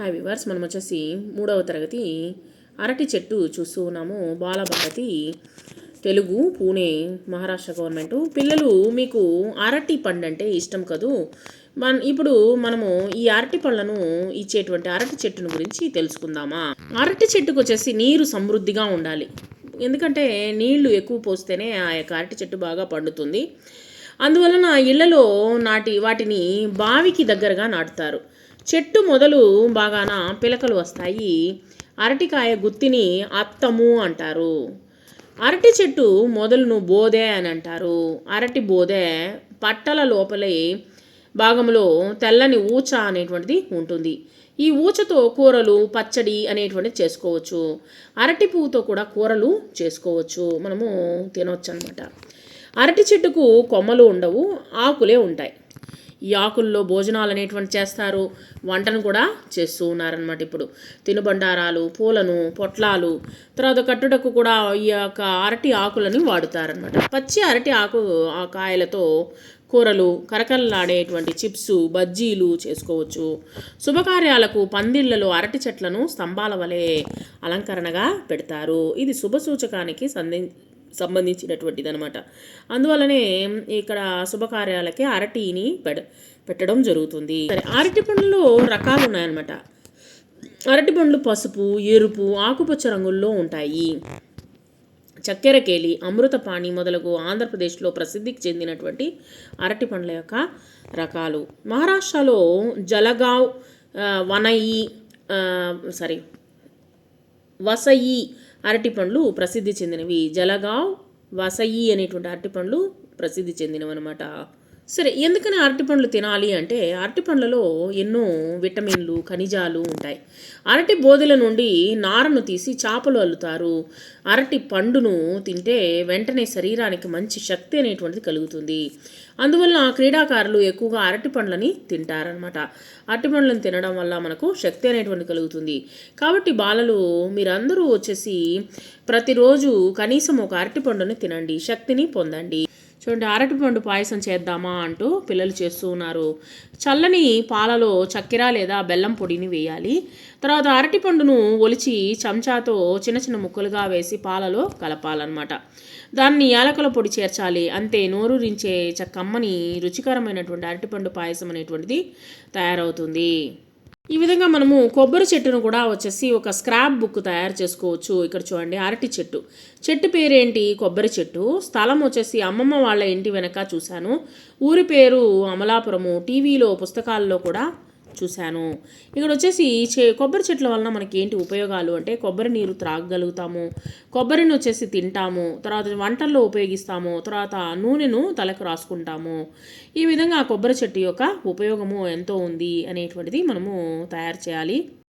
Hi viewers మనం వచ్చేసి మూడవ తరగతి అరటి చెట్టు చూస్తూ ఉన్నాము. బాలభారతి తెలుగు పూణే మహారాష్ట్ర గవర్నమెంట్ పిల్లలు మీకు అరటి పండు అంటే ఇష్టం కదూ? మన ఇప్పుడు మనము ఈ అరటి పళ్ళను ఇచ్చేటువంటి అరటి చెట్టును గురించి తెలుసుకుందామా? అరటి చెట్టుకు వచ్చేసి నీరు సమృద్ధిగా ఉండాలి. ఎందుకంటే నీళ్ళు ఎక్కువ పోస్తేనే ఆ యొక్క అరటి చెట్టు బాగా పండుతుంది. అందువలన ఇళ్ళలో నాటి వాటిని బావికి దగ్గరగా నాటుతారు. చెట్టు మొదలు బాగాన పిలకలు వస్తాయి. అరటికాయ గుత్తిని అత్తము అంటారు. అరటి చెట్టు మొదలును బోదె అని అంటారు. అరటి బోదె పట్టల లోపలే భాగంలో తెల్లని ఊచ అనేటువంటిది ఉంటుంది. ఈ ఊచతో కూరలు పచ్చడి అనేటువంటిది చేసుకోవచ్చు. అరటి పువ్వుతో కూడా కూరలు చేసుకోవచ్చు. మనము తినవచ్చు అనమాట అరటి చెట్టుకు కొమ్మలు ఉండవు ఆకులే ఉంటాయి. ఈ ఆకుల్లో భోజనాలు అనేటువంటి చేస్తారు. వంటను కూడా చేస్తూ ఉన్నారనమాట ఇప్పుడు. తినుబండారాలు పూలను పొట్లాలు తర్వాత కట్టుటకు కూడా ఈ యొక్క అరటి ఆకులని వాడుతారనమాట పచ్చి అరటి ఆకు ఆ కాయలతో కూరలు కరకరలాడేటువంటి చిప్స్ బజ్జీలు చేసుకోవచ్చు. శుభకార్యాలకు పందిళ్ళలో అరటి చెట్లను స్తంభాల వలె అలంకరణగా పెడతారు. ఇది శుభ సూచకానికి సంధి సంబంధించినటువంటిది అనమాట అందువలనే ఇక్కడ శుభకార్యాలకి అరటిని పెడ పెట్టడం జరుగుతుంది. సరే అరటి పండ్లు రకాలు ఉన్నాయన్నమాట అరటి పండ్లు పసుపు ఎరుపు ఆకుపచ్చ రంగుల్లో ఉంటాయి. చక్కెరకేలి అమృతపాణి మొదలగు ఆంధ్రప్రదేశ్లో ప్రసిద్ధికి చెందినటువంటి అరటి పండ్ల యొక్క రకాలు. మహారాష్ట్రలో జలగావ్ వనయి సారీ వసయి అరటి పండ్లు ప్రసిద్ధి చెందినవి. జలగావ్ వసయి అనేటువంటి అరటి పండ్లు ప్రసిద్ధి చెందినవి అనమాట సరే ఎందుకని అరటి పండ్లు తినాలి అంటే అరటి పండ్లలో ఎన్నో విటమిన్లు ఖనిజాలు ఉంటాయి. అరటి బోధల నుండి నారను తీసి చేపలు అల్లుతారు. అరటి పండును తింటే వెంటనే శరీరానికి మంచి శక్తి అనేటువంటిది కలుగుతుంది. అందువల్ల క్రీడాకారులు ఎక్కువగా అరటి పండ్లని తింటారనమాట అరటి పండ్లను తినడం వల్ల మనకు శక్తి అనేటువంటి కలుగుతుంది. కాబట్టి బాలలు మీరందరూ వచ్చేసి ప్రతిరోజు కనీసం ఒక అరటి పండుని తినండి. శక్తిని పొందండి. చూడండి అరటిపండు పాయసం చేద్దామా అంటూ పిల్లలు చేస్తూ ఉన్నారు. చల్లని పాలలో చక్కెర లేదా బెల్లం పొడిని వేయాలి. తర్వాత అరటిపండును ఒలిచి చెంచాతో చిన్న చిన్న ముక్కలుగా వేసి పాలలో కలపాలన్నమాట. దాన్ని యాలకుల పొడి చేర్చాలి. అంతే నోరూరించే చక్కమ్మని రుచికరమైనటువంటి అరటిపండు పాయసం అనేటువంటిది తయారవుతుంది. ఈ విధంగా మనము కొబ్బరి చెట్టును కూడా వచ్చేసి ఒక స్క్రాప్ బుక్ తయారు చేసుకోవచ్చు. ఇక్కడ చూడండి అరటి చెట్టు. చెట్టు పేరేంటి? కొబ్బరి చెట్టు. స్థలం వచ్చేసి అమ్మమ్మ వాళ్ళ ఇంటి వెనక చూశాను. ఊరి పేరు అమలాపురము. టీవీలో పుస్తకాల్లో కూడా చూశాను. ఇక్కడ వచ్చేసి చే కొబ్బరి చెట్ల వలన మనకి ఏంటి ఉపయోగాలు? అంటే కొబ్బరి నీరు త్రాగగలుగుతాము. కొబ్బరిని వచ్చేసి తింటాము. తర్వాత వంటల్లో ఉపయోగిస్తాము. తర్వాత నూనెను తలకు రాసుకుంటాము. ఈ విధంగా కొబ్బరి చెట్టు యొక్క ఉపయోగము ఎంతో ఉంది అనేటువంటిది మనము తయారు చేయాలి.